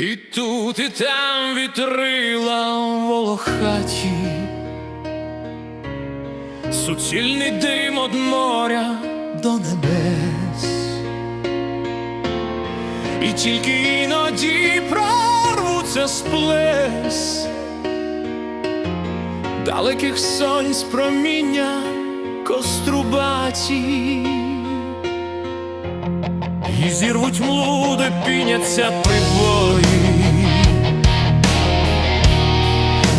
І тут, і там вітрила волохаті, суцільний дим од моря до небес, і тільки іноді прорвуться з плес далеких сонць проміння кострубаті. І зірвуть млу, де піняться прибої,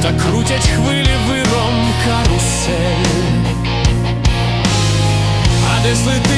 та крутять хвилі виром карусель, а де злита